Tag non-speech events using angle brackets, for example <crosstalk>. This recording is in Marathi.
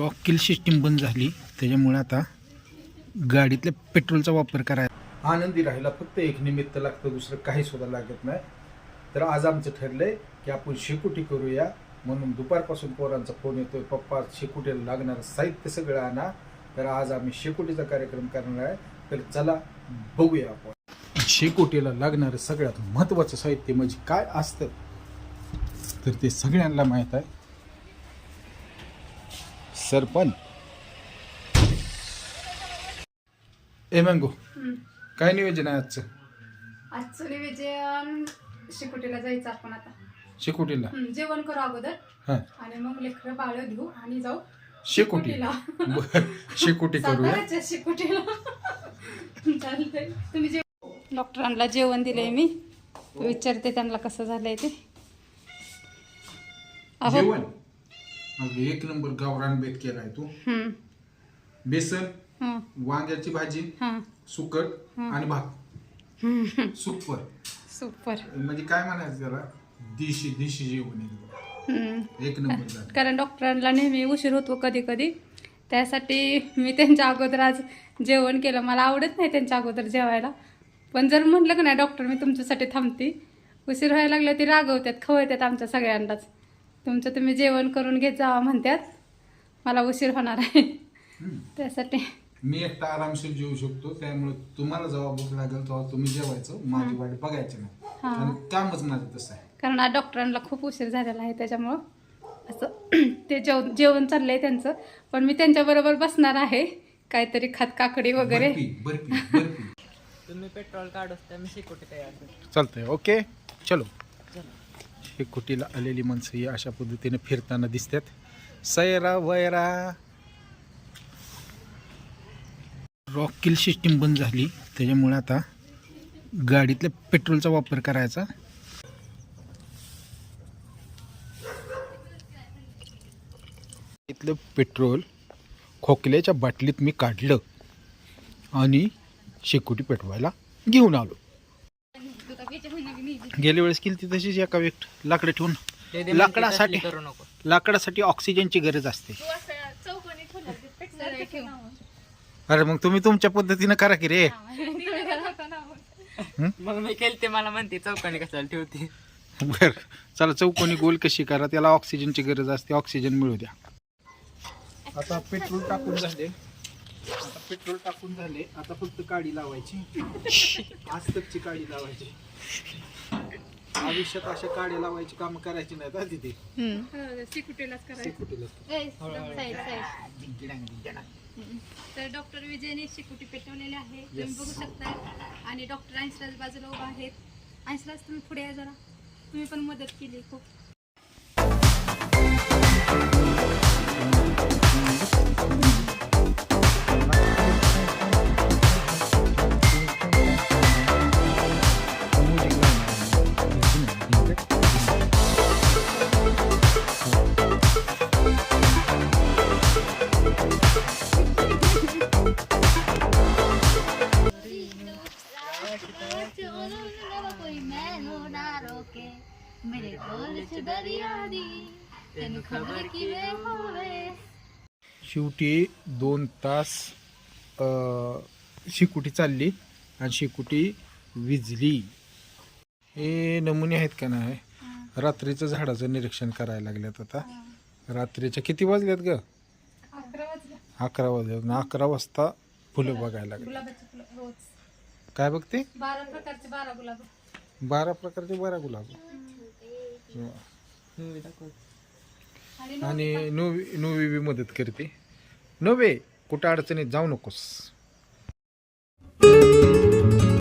रॉकेल सिस्टीम बंद झाली. त्याच्यामुळे आता गाडीतल्या पेट्रोलचा वापर करायला आनंदी राहायला फक्त एक निमित्त लागतं दुसरं काही सुद्धा लागत नाही. तर आज आमचं ठरलंय की आपण शेकोटी करूया. म्हणून दुपारपासून पोरांचा फोन येतोय पप्पा शेकोटीला लागणारं साहित्य सगळं आणा. तर आज आम्ही शेकोटीचा कार्यक्रम करणार आहे. तर चला बघूया आपण. शेकोटीला लागणारं सगळ्यात महत्त्वाचं साहित्य म्हणजे काय असतं? तर ते सगळ्यांना माहीत आहे. सरपण ए मँगो काय नियोजन आहे आजचं? आजचं निवेदन शिकुटीला जायचं आपण आता. शेकोटीला? हं, जेवण करू अगोदर. हा. आणि मग लेकरं बाळ घेऊ आणि जाऊ शेकोटी. शिकुटीला. बरं, शेकोटी करूया? साताऱ्याच्या शिकुटीला. चालतंय. तुम्ही जेव डॉक्टरांना जेवण दिलंय मी. विचारते त्यांना कसं झालंय ते. अहो. जेवण? अगं एक नंबर गावरान बेत केलाय तू. बेसन हं, वांग्याची भाजी हं. सुकट आणि भात. सुपर. सुपर. म्हणजे काय म्हणायचं त्याला? दिशी दिशी जेवण. एक नंबर झालं कारण डॉक्टरांना नेहमी उशीर होतो कधी कधी. त्यासाठी मी त्यांच्या अगोदर आज जेवण केलं. मला आवडत नाही त्यांच्या अगोदर जेवायला. पण जर म्हटलं की नाही डॉक्टर मी तुमच्यासाठी थांबते. उशीर व्हायला लागलं ते रागवतात खवळतात आमच्या सगळ्यांनाच. तुमचं तुम्ही जेवण करून घेत जावा म्हणतात मला उशीर होणार आहे. त्यासाठी. मी एकटा आरामशीर जेवू शकतो त्यामुळे तुम्हाला जेव्हा भूक लागेल तेव्हा तुम्ही जेवायचं माझी वाट बघायची नाही. हा. कारण कामच माझं तसं आहे. कारण आज डॉक्टरांना खूप उशीर झालेला आहे त्याच्यामुळं असं <clears throat> ते जेव जेवण चाललंय त्यांचं. पण मी त्यांच्याबरोबर बसणार आहे काहीतरी खात काकडी वगैरे. बर्फी बर्फी बर्फी. तुम्ही पेट्रोल काढूस तर मी शिकवते तयार करतो चालतंय ओके. चलो. हे कुटीला आलेली माणसं ही अशा पद्धतीने फिरताना दिसतात. सैरा वैरा. रॉकेल सिस्टीम बंद झाली. त्याच्यामुळे आता गाडीतल्या पेट्रोलचा वापर करायचा. इथलं पेट्रोल खोकल्याच्या बाटलीत मी काढलं आणि शेकोटी पेटवायला घेऊन आलो. गेल्या वेळेस केली ती तशीच एका व्यक्त लाकडं ठेवून. दे लाकडासाठी करू नको. लाकडासाठी ऑक्सिजनची गरज असते. अरे मग तुम्ही तुमच्या पद्धतीनं करा की रे. मग मी केलते मला म्हणते चौकाने कशाला ठेवते? बर. चला चौकोनी गोल कशी करा त्याला ऑक्सिजनची गरज असते ऑक्सिजन मिळू द्या. आता पेट्रोल टाकून झाले. आता पेट्रोल टाकून झाले. आता फक्त काडी लावायची. <laughs> आस्तकची काडी लावायची. आयुष्यात अशा काड्या लावायची काम करायची नाहीत हा तिथे सिक्युरिटीलाच करायचं. तर डॉक्टर विजयने शिकुटी पेटवलेले आहे. तुम्ही. बघू शकता आणि डॉक्टर ऐंसराज बाजूला उभा आहेत. ऐंसराज तुम्ही पुढे या जरा. तुम्ही पण मदत केली खूप. शेवटी दोन तास शिकुटी चालली आणि शिकुटी विजली. हे नमुने आहेत का नाही? रात्रीचं झाडाचं निरीक्षण करायला लागल्यात आता. रात्रीच्या किती वाजल्यात ग? अकरा वाजल्यात ना? अकरा वाजता फुलं बघायला लागली. काय बघते? बारा प्रकारचे बारा गुलाब. बारा प्रकारचे बारा गुलाब. आणि आणि नोवी नोवी बी मदत करते. नोवे कुठं अडचणीत जाऊ नकोस.